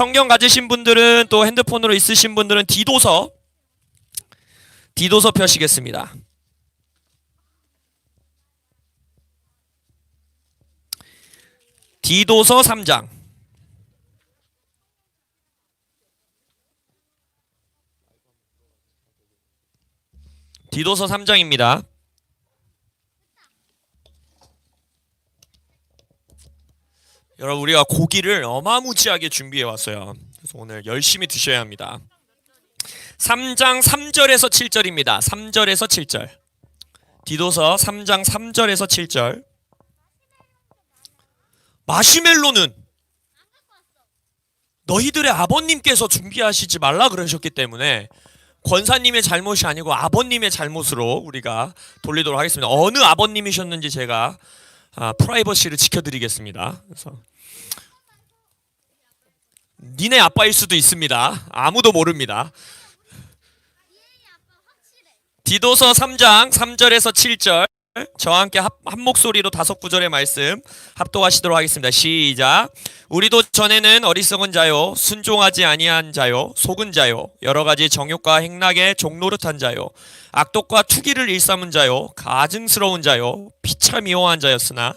성경 가지신 분들은 또 핸드폰으로 있으신 분들은 디도서 디도서 펴시겠습니다. 디도서 3장 디도서 3장입니다. 여러분 우리가 고기를 어마무지하게 준비해 왔어요. 그래서 오늘 열심히 드셔야 합니다. 3장 3절에서 7절입니다. 3절에서 7절. 디도서 3장 3절에서 7절. 마시멜로는 너희들의 아버님께서 준비하시지 말라 그러셨기 때문에 권사님의 잘못이 아니고 아버님의 잘못으로 우리가 돌리도록 하겠습니다. 어느 아버님이셨는지 제가 아, 프라이버시를 지켜드리겠습니다. 그래서 니네 아빠일 수도 있습니다. 아무도 모릅니다. 디도서 3장 3절에서 7절 저와 함께 합, 한 목소리로 다섯 구절의 말씀 합독하시도록 하겠습니다. 시작. 우리도 전에는 어리석은 자요, 순종하지 아니한 자요, 속은 자요, 여러 가지 정욕과 행락에 종노릇한 자요, 악독과 투기를 일삼은 자요, 가증스러운 자요, 피차 미워한 자였으나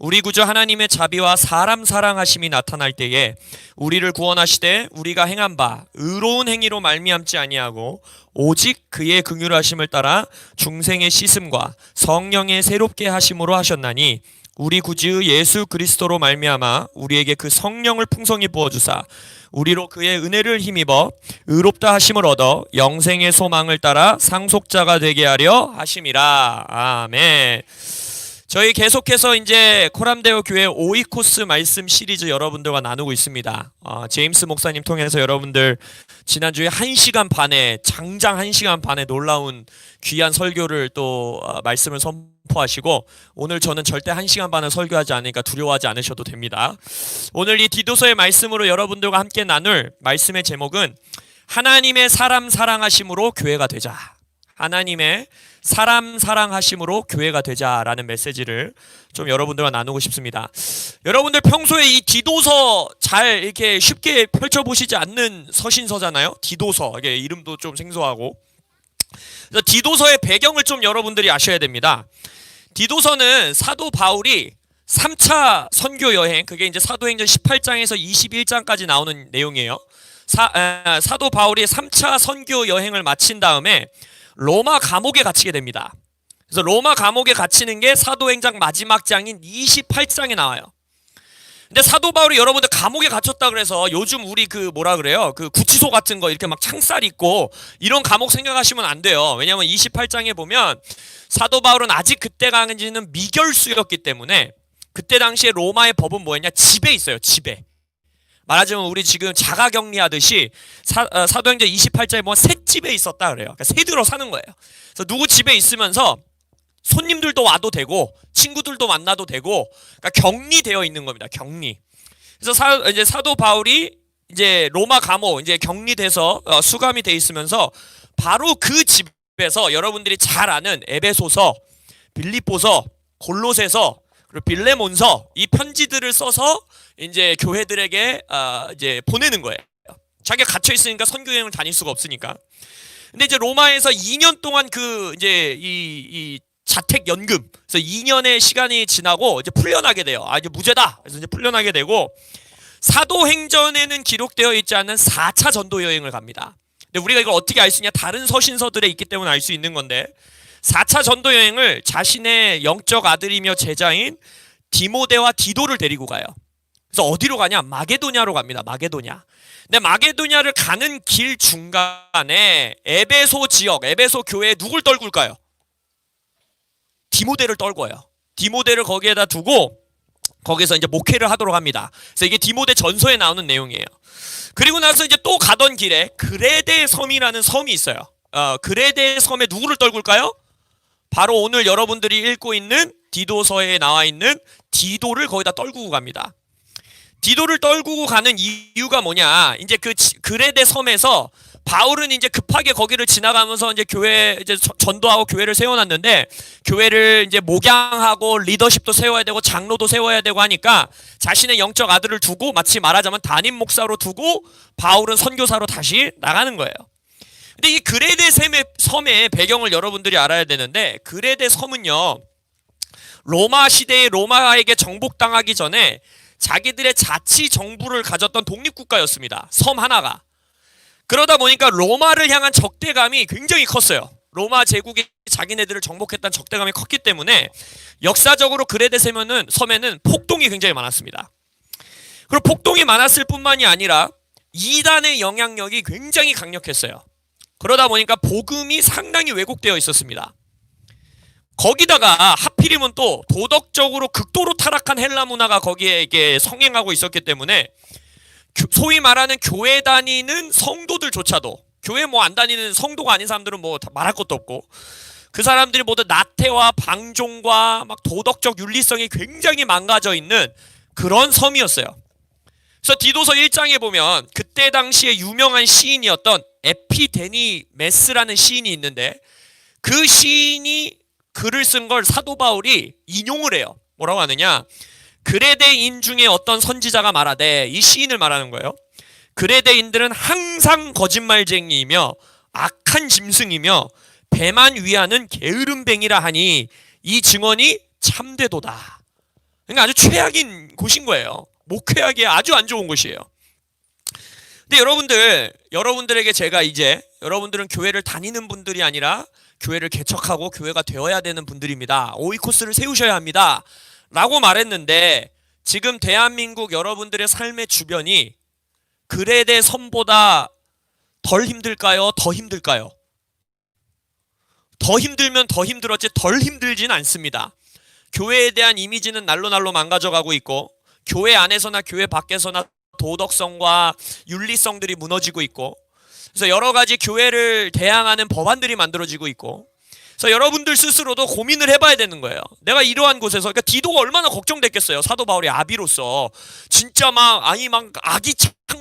우리 구주 하나님의 자비와 사람 사랑하심이 나타날 때에 우리를 구원하시되 우리가 행한 바 의로운 행위로 말미암지 아니하고 오직 그의 긍휼하심을 따라 중생의 씻음과 성령의 새롭게 하심으로 하셨나니 우리 구주 예수 그리스도로 말미암아 우리에게 그 성령을 풍성히 부어 주사 우리로 그의 은혜를 힘입어 의롭다 하심을 얻어 영생의 소망을 따라 상속자가 되게 하려 하심이라 아멘. 저희 계속해서 이제 코람데오 교회 오이 코스 말씀 시리즈 여러분들과 나누고 있습니다. 어, 제임스 목사님 통해서 여러분들 지난주에 1시간 반에 장장 1시간 반에 놀라운 귀한 설교를 또 어, 말씀을 선포하시고 오늘 저는 절대 1시간 반을 설교하지 않으니까 두려워하지 않으셔도 됩니다. 오늘 이 디도서의 말씀으로 여러분들과 함께 나눌 말씀의 제목은 하나님의 사람 사랑하심으로 교회가 되자. 하나님의 사람 사랑하심으로 교회가 되자라는 메시지를 좀 여러분들과 나누고 싶습니다. 여러분들 평소에 이 디도서 잘 이렇게 쉽게 펼쳐 보시지 않는 서신서잖아요. 디도서 이게 이름도 좀 생소하고. 그래서 디도서의 배경을 좀 여러분들이 아셔야 됩니다. 디도서는 사도 바울이 3차 선교 여행 그게 이제 사도행전 18장에서 21장까지 나오는 내용이에요. 사, 에, 사도 바울이 3차 선교 여행을 마친 다음에 로마 감옥에 갇히게 됩니다. 그래서 로마 감옥에 갇히는 게 사도행전 마지막 장인 28장에 나와요. 근데 사도 바울이 여러분들 감옥에 갇혔다 그래서 요즘 우리 그 뭐라 그래요? 그 구치소 같은 거 이렇게 막 창살 있고 이런 감옥 생각하시면 안 돼요. 왜냐면 28장에 보면 사도 바울은 아직 그때 강지는 미결수였기 때문에 그때 당시에 로마의 법은 뭐였냐? 집에 있어요. 집에. 말하자면 우리 지금 자가 격리하듯이 사, 어, 사도행전 28장에 보면 새집에 있었다 그래요. 그러니까 새들어 사는 거예요. 그래서 누구 집에 있으면서 손님들도 와도 되고 친구들도 만나도 되고 그러니까 격리되어 있는 겁니다. 격리. 그래서 사, 이제 사도 바울이 이제 로마 감옥 이제 격리돼서 어, 수감이 돼 있으면서 바로 그 집에서 여러분들이 잘 아는 에베소서, 빌립보서, 골로새서 그리고 빌레몬서 이 편지들을 써서 이제 교회들에게 아 이제 보내는 거예요. 자기가 갇혀 있으니까 선교 여행을 다닐 수가 없으니까. 근데 이제 로마에서 2년 동안 그 이제 이, 이 자택 연금 그래서 2년의 시간이 지나고 이제 풀려나게 돼요. 아 이제 무죄다. 그래서 이제 풀려나게 되고 사도행전에는 기록되어 있지 않은 4차 전도 여행을 갑니다. 근데 우리가 이걸 어떻게 알 수 있냐? 다른 서신서들에 있기 때문에 알 수 있는 건데 4차 전도 여행을 자신의 영적 아들이며 제자인 디모데와 디도를 데리고 가요. 그래서 어디로 가냐? 마게도냐로 갑니다. 마게도냐. 근데 마게도냐를 가는 길 중간에 에베소 지역, 에베소 교회에 누굴 떨굴까요? 디모데를 떨궈요. 디모데를 거기에다 두고 거기서 이제 목회를 하도록 합니다. 그래서 이게 디모데 전서에 나오는 내용이에요. 그리고 나서 이제 또 가던 길에 그레데 섬이라는 섬이 있어요. 어, 그레데 섬에 누구를 떨굴까요? 바로 오늘 여러분들이 읽고 있는 디도서에 나와 있는 디도를 거기다 떨구고 갑니다. 디도를 떨구고 가는 이유가 뭐냐? 이제 그 지- 그레데 섬에서 바울은 이제 급하게 거기를 지나가면서 이제 교회 이제 서- 전도하고 교회를 세워놨는데 교회를 이제 목양하고 리더십도 세워야 되고 장로도 세워야 되고 하니까 자신의 영적 아들을 두고 마치 말하자면 담임 목사로 두고 바울은 선교사로 다시 나가는 거예요. 근데 이 그레데 섬의, 섬의 배경을 여러분들이 알아야 되는데 그레데 섬은요 로마 시대의 로마에게 정복당하기 전에 자기들의 자치 정부를 가졌던 독립국가였습니다. 섬 하나가. 그러다 보니까 로마를 향한 적대감이 굉장히 컸어요. 로마 제국이 자기네들을 정복했다는 적대감이 컸기 때문에 역사적으로 그레데 섬에는 섬에는 폭동이 굉장히 많았습니다. 그리고 폭동이 많았을 뿐만이 아니라 이단의 영향력이 굉장히 강력했어요. 그러다 보니까 복음이 상당히 왜곡되어 있었습니다. 거기다가 하필이면 또 도덕적으로 극도로 타락한 헬라 문화가 거기에 이게 성행하고 있었기 때문에 교- 소위 말하는 교회 다니는 성도들조차도 교회 뭐 안 다니는 성도가 아닌 사람들은 뭐다 말할 것도 없고 그 사람들이 모두 나태와 방종과 막 도덕적 윤리성이 굉장히 망가져 있는 그런 섬이었어요. 그래서 디도서 1장에 보면 그때 당시에 유명한 시인이었던 에피데니메스라는 시인이 있는데 그 시인이 글을 쓴 걸 사도 바울이 인용을 해요. 뭐라고 하느냐? 그레데인 중에 어떤 선지자가 말하되 이 시인을 말하는 거예요. 그레데인들은 항상 거짓말쟁이이며 악한 짐승이며 배만 위하는 게으름뱅이라 하니 이 증언이 참되도다. 그러니까 아주 최악인 곳인 거예요. 목회하기에 아주 안 좋은 곳이에요. 근데 여러분들, 여러분들에게 제가 이제 여러분들은 교회를 다니는 분들이 아니라 교회를 개척하고 교회가 되어야 되는 분들입니다. 오이코스를 세우셔야 합니다. 라고 말했는데 지금 대한민국 여러분들의 삶의 주변이 그레데 섬보다 덜 힘들까요? 더 힘들까요? 더 힘들면 더 힘들었지 덜 힘들진 않습니다. 교회에 대한 이미지는 날로 날로 망가져가고 있고 교회 안에서나 교회 밖에서나 도덕성과 윤리성들이 무너지고 있고 그래서 여러 가지 교회를 대항하는 법안들이 만들어지고 있고 그래서 여러분들 스스로도 고민을 해봐야 되는 거예요. 내가 이러한 곳에서 그러니까 디도가 얼마나 걱정됐겠어요. 사도 바울의 아비로서 진짜 막 아니 막 아기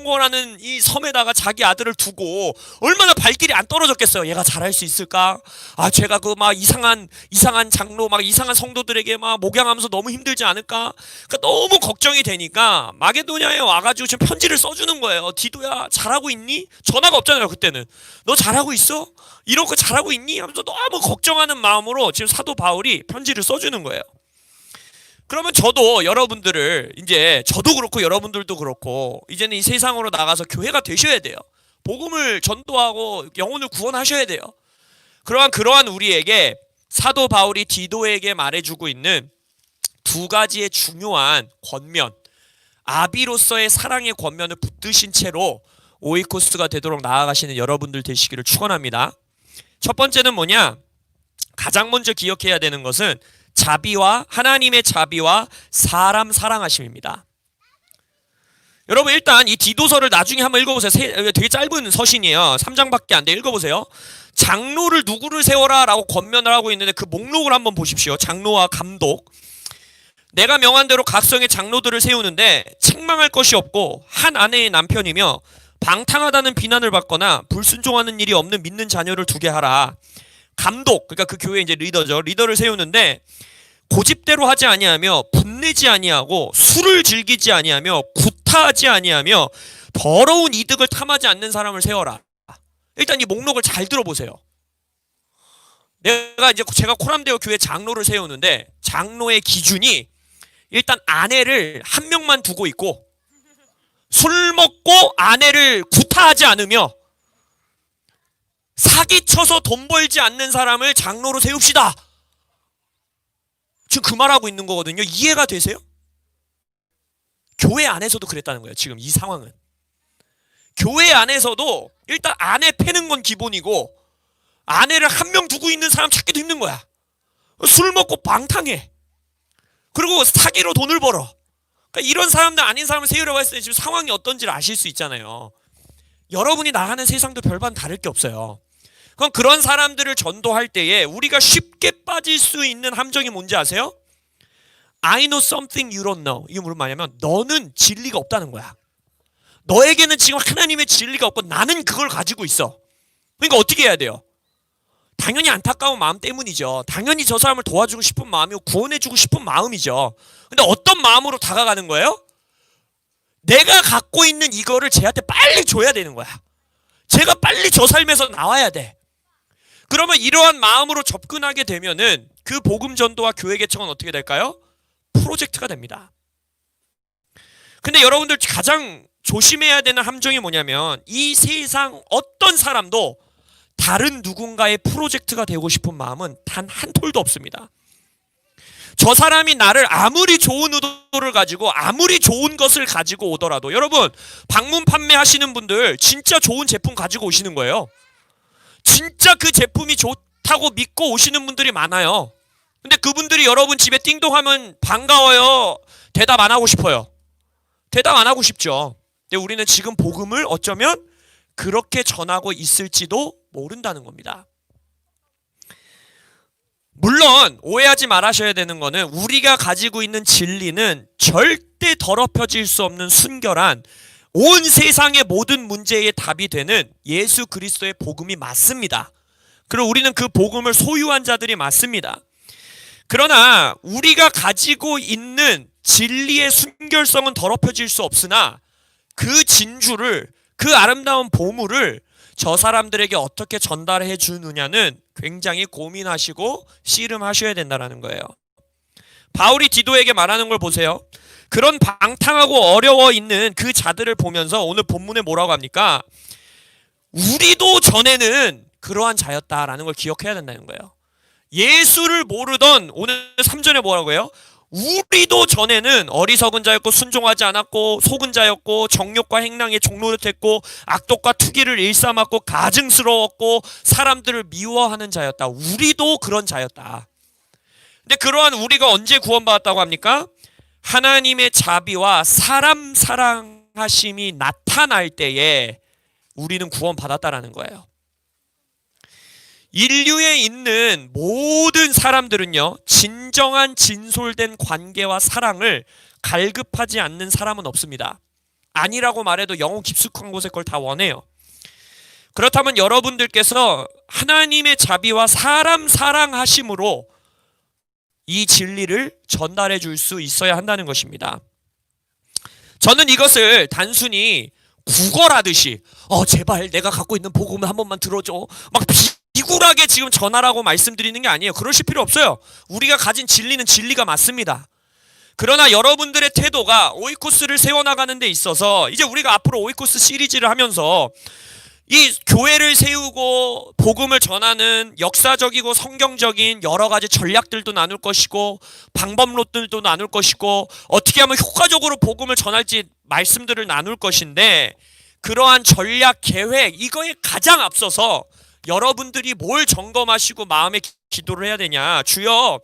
창궐하는 이 섬에다가 자기 아들을 두고 얼마나 발길이 안 떨어졌겠어요. 얘가 잘할 수 있을까? 아 제가 그 막 이상한 이상한 장로 막 이상한 성도들에게 막 목양하면서 너무 힘들지 않을까? 그러니까 너무 걱정이 되니까 마게도냐에 와가지고 지금 편지를 써주는 거예요. 디도야 잘하고 있니? 전화가 없잖아요 그때는. 너 잘하고 있어? 거 잘하고 있니? 하면서 너무 걱정하는 마음으로 지금 사도 바울이 편지를 써주는 거예요. 그러면 저도 여러분들을 이제 저도 그렇고 여러분들도 그렇고 이제는 이 세상으로 나가서 교회가 되셔야 돼요. 복음을 전도하고 영혼을 구원하셔야 돼요. 그러한 그러한 우리에게 사도 바울이 디도에게 말해주고 있는 두 가지의 중요한 권면, 아비로서의 사랑의 권면을 붙드신 채로 오이코스가 되도록 나아가시는 여러분들 되시기를 축원합니다. 첫 번째는 뭐냐? 가장 먼저 기억해야 되는 것은 자비와 하나님의 자비와 사람 사랑하심입니다. 여러분 일단 이 디도서를 나중에 한번 읽어보세요. 세- 되게 짧은 서신이에요. 3장밖에 안 돼. 읽어보세요. 장로를 누구를 세워라라고 권면을 하고 있는데 그 목록을 한번 보십시오. 장로와 감독. 내가 명한 대로 각성의 장로들을 세우는데 책망할 것이 없고 한 아내의 남편이며 방탕하다는 비난을 받거나 불순종하는 일이 없는 믿는 자녀를 두게 하라. 감독 그러니까 그 교회 이제 리더죠. 리더를 세우는데 고집대로 하지 아니하며 분내지 아니하고 술을 즐기지 아니하며 구타하지 아니하며 더러운 이득을 탐하지 않는 사람을 세워라. 일단 이 목록을 잘 들어보세요. 내가 이제 제가 코람데오 교회 장로를 세우는데 장로의 기준이 일단 아내를 한 명만 두고 있고 술 먹고 아내를 구타하지 않으며 사기쳐서 돈 벌지 않는 사람을 장로로 세웁시다. 지금 그 말하고 있는 거거든요. 이해가 되세요? 교회 안에서도 그랬다는 거예요. 지금 이 상황은. 교회 안에서도 일단 아내 패는 건 기본이고 아내를 한 명 두고 있는 사람 찾기도 힘든 거야. 술 먹고 방탕해. 그리고 사기로 돈을 벌어. 그러니까 이런 사람들 아닌 사람을 세우려고 했을 때 지금 상황이 어떤지를 아실 수 있잖아요. 여러분이 나가는 세상도 별반 다를 게 없어요. 그럼 그런 사람들을 전도할 때에 우리가 쉽게 빠질 수 있는 함정이 뭔지 아세요? I know something you don't know. 이게 무슨 말이냐면 너는 진리가 없다는 거야. 너에게는 지금 하나님의 진리가 없고 나는 그걸 가지고 있어. 그러니까 어떻게 해야 돼요? 당연히 안타까운 마음 때문이죠. 당연히 저 사람을 도와주고 싶은 마음이고 구원해주고 싶은 마음이죠. 근데 어떤 마음으로 다가가는 거예요? 내가 갖고 있는 이거를 쟤한테 빨리 줘야 되는 거야. 제가 빨리 저 삶에서 나와야 돼. 그러면 이러한 마음으로 접근하게 되면은 그 복음 전도와 교회 개척은 어떻게 될까요? 프로젝트가 됩니다. 근데 여러분들 가장 조심해야 되는 함정이 뭐냐면 이 세상 어떤 사람도 다른 누군가의 프로젝트가 되고 싶은 마음은 단 한 톨도 없습니다. 저 사람이 나를 아무리 좋은 의도를 가지고 아무리 좋은 것을 가지고 오더라도 여러분 방문 판매하시는 분들 진짜 좋은 제품 가지고 오시는 거예요. 진짜 그 제품이 좋다고 믿고 오시는 분들이 많아요. 근데 그분들이 여러분 집에 띵동하면 반가워요. 대답 안 하고 싶어요. 대답 안 하고 싶죠. 근데 우리는 지금 복음을 어쩌면 그렇게 전하고 있을지도 모른다는 겁니다. 물론 오해하지 말아셔야 되는 거는 우리가 가지고 있는 진리는 절대 더럽혀질 수 없는 순결한 온 세상의 모든 문제의 답이 되는 예수 그리스도의 복음이 맞습니다. 그리고 우리는 그 복음을 소유한 자들이 맞습니다. 그러나 우리가 가지고 있는 진리의 순결성은 더럽혀질 수 없으나 그 진주를 그 아름다운 보물을 저 사람들에게 어떻게 전달해 주느냐는 굉장히 고민하시고 씨름하셔야 된다라는 거예요. 바울이 디도에게 말하는 걸 보세요. 그런 방탕하고 어려워 있는 그 자들을 보면서 오늘 본문에 뭐라고 합니까? 우리도 전에는 그러한 자였다라는 걸 기억해야 된다는 거예요. 예수를 모르던 오늘 3절에 뭐라고 해요? 우리도 전에는 어리석은 자였고 순종하지 않았고 속은 자였고 정욕과 행랑에 종노릇했고 악독과 투기를 일삼았고 가증스러웠고 사람들을 미워하는 자였다. 우리도 그런 자였다. 근데 그러한 우리가 언제 구원받았다고 합니까? 하나님의 자비와 사람 사랑하심이 나타날 때에 우리는 구원받았다라는 거예요. 인류에 있는 모든 사람들은요, 진정한 진솔된 관계와 사랑을 갈급하지 않는 사람은 없습니다. 아니라고 말해도 영혼 깊숙한 곳에 그걸 다 원해요. 그렇다면 여러분들께서 하나님의 자비와 사람 사랑하심으로 이 진리를 전달해 줄 수 있어야 한다는 것입니다. 저는 이것을 단순히 구걸하듯이 어 제발 내가 갖고 있는 복음을 한 번만 들어줘 막 비굴하게 지금 전하라고 말씀드리는 게 아니에요. 그러실 필요 없어요. 우리가 가진 진리는 진리가 맞습니다. 그러나 여러분들의 태도가 오이코스를 세워나가는 데 있어서 이제 우리가 앞으로 오이코스 시리즈를 하면서 이 교회를 세우고 복음을 전하는 역사적이고 성경적인 여러 가지 전략들도 나눌 것이고 방법론들도 나눌 것이고 어떻게 하면 효과적으로 복음을 전할지 말씀들을 나눌 것인데 그러한 전략 계획 이거에 가장 앞서서 여러분들이 뭘 점검하시고 마음에 기도를 해야 되냐 주여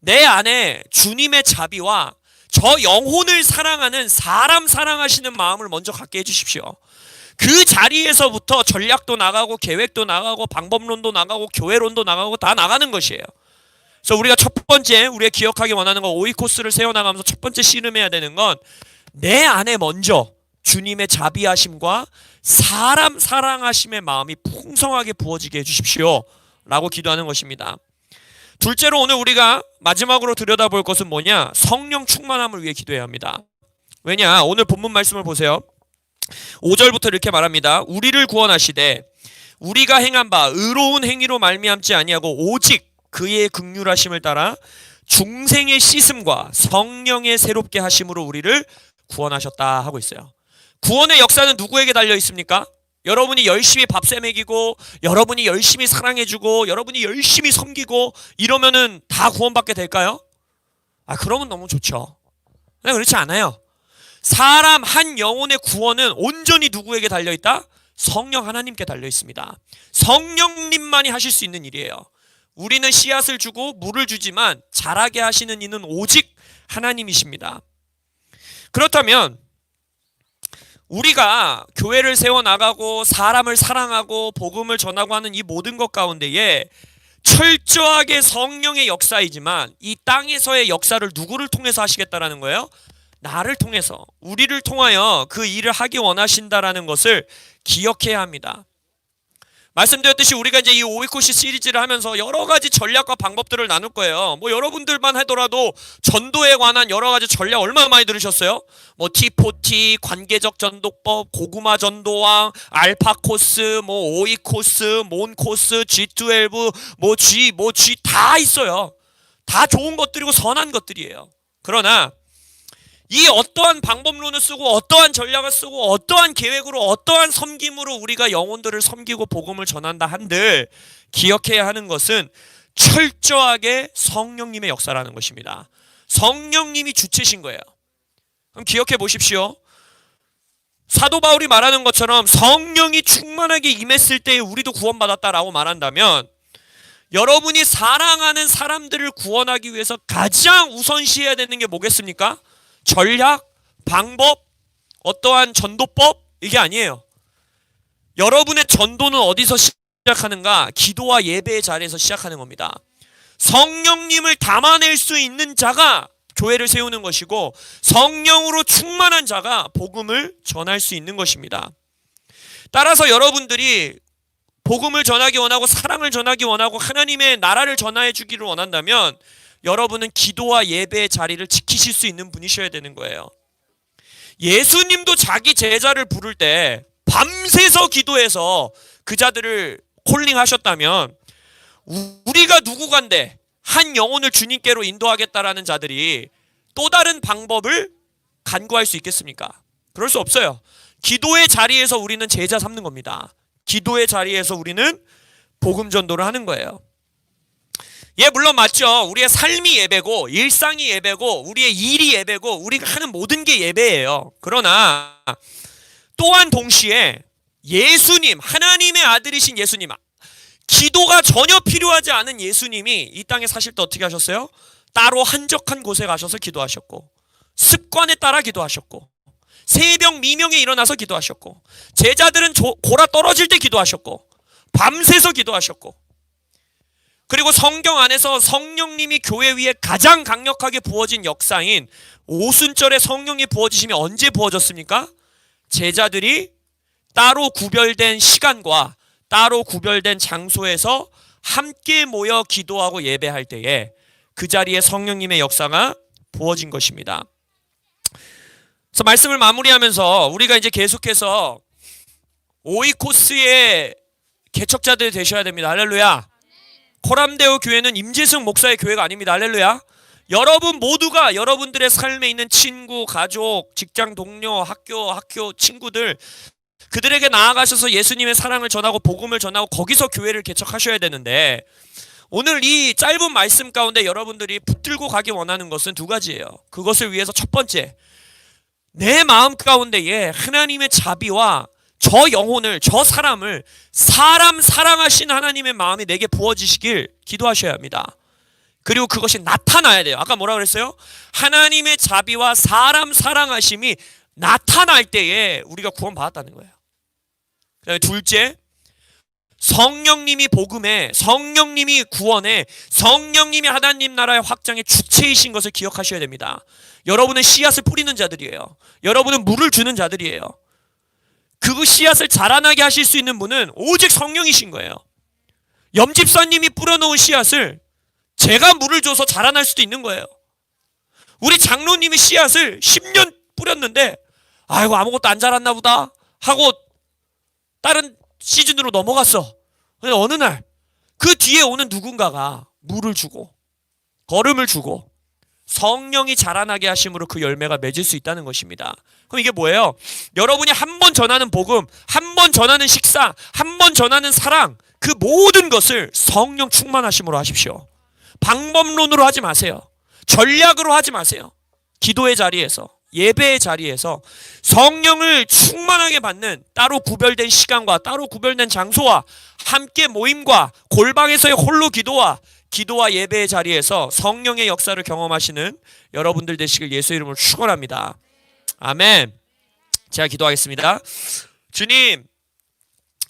내 안에 주님의 자비와 저 영혼을 사랑하는 사람 사랑하시는 마음을 먼저 갖게 해주십시오. 그 자리에서부터 전략도 나가고 계획도 나가고 방법론도 나가고 교회론도 나가고 다 나가는 것이에요. 그래서 우리가 첫 번째 우리가 기억하기 원하는 건 오이코스를 세워나가면서 첫 번째 씨름해야 되는 건 내 안에 먼저 주님의 자비하심과 사람 사랑하심의 마음이 풍성하게 부어지게 해주십시오. 라고 기도하는 것입니다. 둘째로 오늘 우리가 마지막으로 들여다볼 것은 뭐냐? 성령 충만함을 위해 기도해야 합니다. 왜냐? 오늘 본문 말씀을 보세요. 5절부터 이렇게 말합니다. 우리를 구원하시되 우리가 행한 바 의로운 행위로 말미암지 아니하고 오직 그의 극률하심을 따라 중생의 씻음과 성령의 새롭게 하심으로 우리를 구원하셨다 하고 있어요. 구원의 역사는 누구에게 달려 있습니까? 여러분이 열심히 밥세 먹이고 여러분이 열심히 사랑해주고 여러분이 열심히 섬기고 이러면은 다 구원받게 될까요? 아 그러면 너무 좋죠. 그렇지 않아요. 사람 한 영혼의 구원은 온전히 누구에게 달려 있다? 성령 하나님께 달려 있습니다. 성령님만이 하실 수 있는 일이에요. 우리는 씨앗을 주고 물을 주지만 자라게 하시는 이는 오직 하나님이십니다. 그렇다면 우리가 교회를 세워 나가고 사람을 사랑하고 복음을 전하고 하는 이 모든 것 가운데에 철저하게 성령의 역사이지만 이 땅에서의 역사를 누구를 통해서 하시겠다라는 거예요? 나를 통해서 우리를 통하여 그 일을 하기 원하신다라는 것을 기억해야 합니다. 말씀드렸듯이 우리가 이제 이 오이코시 시리즈를 하면서 여러 가지 전략과 방법들을 나눌 거예요. 뭐 여러분들만 하더라도 전도에 관한 여러 가지 전략 얼마나 많이 들으셨어요? 뭐 T4T, 관계적 전도법, 고구마 전도왕, 알파 코스, 뭐 오이 코스, 몬 코스, G12, 뭐 G, 뭐 G 다 있어요. 다 좋은 것들이고 선한 것들이에요. 그러나 이 어떠한 방법론을 쓰고 어떠한 전략을 쓰고 어떠한 계획으로 어떠한 섬김으로 우리가 영혼들을 섬기고 복음을 전한다 한들 기억해야 하는 것은 철저하게 성령님의 역사라는 것입니다. 성령님이 주체신 거예요. 그럼 기억해 보십시오. 사도 바울이 말하는 것처럼 성령이 충만하게 임했을 때 우리도 구원받았다라고 말한다면 여러분이 사랑하는 사람들을 구원하기 위해서 가장 우선시해야 되는 게 뭐겠습니까? 전략, 방법, 어떠한 전도법 이게 아니에요. 여러분의 전도는 어디서 시작하는가? 기도와 예배의 자리에서 시작하는 겁니다. 성령님을 담아낼 수 있는 자가 교회를 세우는 것이고 성령으로 충만한 자가 복음을 전할 수 있는 것입니다. 따라서 여러분들이 복음을 전하기 원하고 사랑을 전하기 원하고 하나님의 나라를 전하여 주기를 원한다면 여러분은 기도와 예배의 자리를 지키실 수 있는 분이셔야 되는 거예요. 예수님도 자기 제자를 부를 때 밤새서 기도해서 그 자들을 콜링하셨다면 우리가 누구간데 한 영혼을 주님께로 인도하겠다라는 자들이 또 다른 방법을 간구할 수 있겠습니까? 그럴 수 없어요. 기도의 자리에서 우리는 제자 삼는 겁니다. 기도의 자리에서 우리는 복음 전도를 하는 거예요. 예, 물론 맞죠. 우리의 삶이 예배고, 일상이 예배고, 우리의 일이 예배고, 우리가 하는 모든 게 예배예요. 그러나, 또한 동시에 예수님, 하나님의 아들이신 예수님, 기도가 전혀 필요하지 않은 예수님이 이 땅에 사실 때 어떻게 하셨어요? 따로 한적한 곳에 가셔서 기도하셨고, 습관에 따라 기도하셨고, 새벽 미명에 일어나서 기도하셨고, 제자들은 조, 골아 떨어질 때 기도하셨고, 밤새서 기도하셨고, 그리고 성경 안에서 성령님이 교회 위에 가장 강력하게 부어진 역사인 오순절에 성령이 부어지심이 언제 부어졌습니까? 제자들이 따로 구별된 시간과 따로 구별된 장소에서 함께 모여 기도하고 예배할 때에 그 자리에 성령님의 역사가 부어진 것입니다. 그래서 말씀을 마무리하면서 우리가 이제 계속해서 오이코스의 개척자들 되셔야 됩니다. 할렐루야. 코람데오 교회는 임재승 목사의 교회가 아닙니다. 할렐루야. 여러분 모두가 여러분들의 삶에 있는 친구, 가족, 직장 동료, 학교, 학교 친구들 그들에게 나아가셔서 예수님의 사랑을 전하고 복음을 전하고 거기서 교회를 개척하셔야 되는데 오늘 이 짧은 말씀 가운데 여러분들이 붙들고 가기 원하는 것은 두 가지예요. 그것을 위해서 첫 번째 내 마음 가운데에 하나님의 자비와 저 영혼을 저 사람을 사람 사랑하신 하나님의 마음이 내게 부어지시길 기도하셔야 합니다. 그리고 그것이 나타나야 돼요. 아까 뭐라 그랬어요? 하나님의 자비와 사람 사랑하심이 나타날 때에 우리가 구원받았다는 거예요. 그다음에 둘째, 성령님이 복음에, 성령님이 구원에, 성령님이 하나님 나라의 확장의 주체이신 것을 기억하셔야 됩니다. 여러분은 씨앗을 뿌리는 자들이에요. 여러분은 물을 주는 자들이에요. 그 씨앗을 자라나게 하실 수 있는 분은 오직 성령이신 거예요. 염집사님이 뿌려놓은 씨앗을 제가 물을 줘서 자라날 수도 있는 거예요. 우리 장로님이 씨앗을 10년 뿌렸는데 아이고 아무것도 안 자랐나 보다 하고 다른 시즌으로 넘어갔어. 근데 어느 날 그 뒤에 오는 누군가가 물을 주고 걸음을 주고 성령이 자라나게 하심으로 그 열매가 맺을 수 있다는 것입니다. 그럼 이게 뭐예요? 여러분이 한 번 전하는 복음, 한 번 전하는 식사, 한 번 전하는 사랑, 그 모든 것을 성령 충만하심으로 하십시오. 방법론으로 하지 마세요. 전략으로 하지 마세요. 기도의 자리에서, 예배의 자리에서 성령을 충만하게 받는 따로 구별된 시간과 따로 구별된 장소와 함께 모임과 골방에서의 홀로 기도와 기도와 예배의 자리에서 성령의 역사를 경험하시는 여러분들 되시길 예수 이름으로 축원합니다. 아멘. 제가 기도하겠습니다. 주님,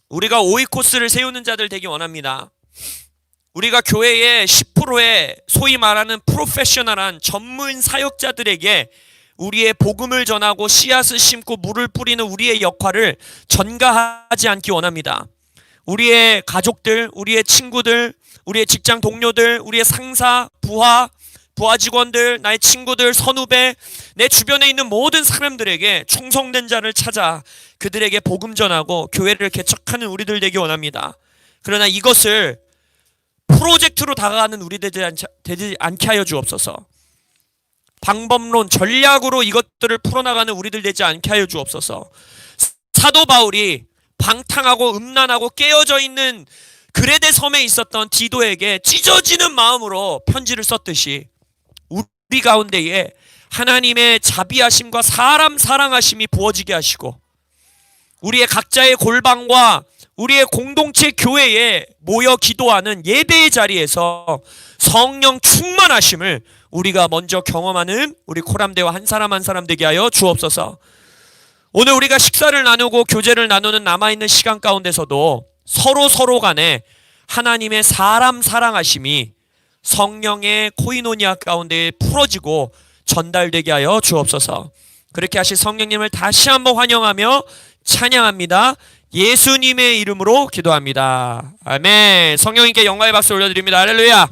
우리가 오이 코스를 세우는 자들 되기 원합니다. 우리가 교회의 10%의 소위 말하는 프로페셔널한 전문 사역자들에게 우리의 복음을 전하고 씨앗을 심고 물을 뿌리는 우리의 역할을 전가하지 않기 원합니다. 우리의 가족들, 우리의 친구들, 우리의 직장 동료들, 우리의 상사, 부하, 부하 직원들, 나의 친구들, 선후배, 내 주변에 있는 모든 사람들에게 충성된 자를 찾아 그들에게 복음 전하고 교회를 개척하는 우리들 되기 원합니다. 그러나 이것을 프로젝트로 다가가는 않- 되지 않게 하여 주옵소서. 방법론, 전략으로 이것들을 풀어나가는 우리들 되지 않게 하여 주옵소서. 사도 바울이 방탕하고 음란하고 깨어져 있는 그레데 섬에 있었던 디도에게 찢어지는 마음으로 편지를 썼듯이 우리 가운데에 하나님의 자비하심과 사람 사랑하심이 부어지게 하시고 우리의 각자의 골방과 우리의 공동체 교회에 모여 기도하는 예배의 자리에서 성령 충만하심을 우리가 먼저 경험하는 우리 코람대와 한 사람 한 사람 되게 하여 주옵소서. 오늘 우리가 식사를 나누고 교제를 나누는 남아있는 시간 가운데서도 서로 서로 간에 하나님의 사람 사랑하심이 성령의 코이노니아 가운데 풀어지고 전달되게 하여 주옵소서. 그렇게 하실 성령님을 다시 한번 환영하며 찬양합니다. 예수님의 이름으로 기도합니다. 아멘. 성령님께 영광의 박수 올려드립니다. 할렐루야.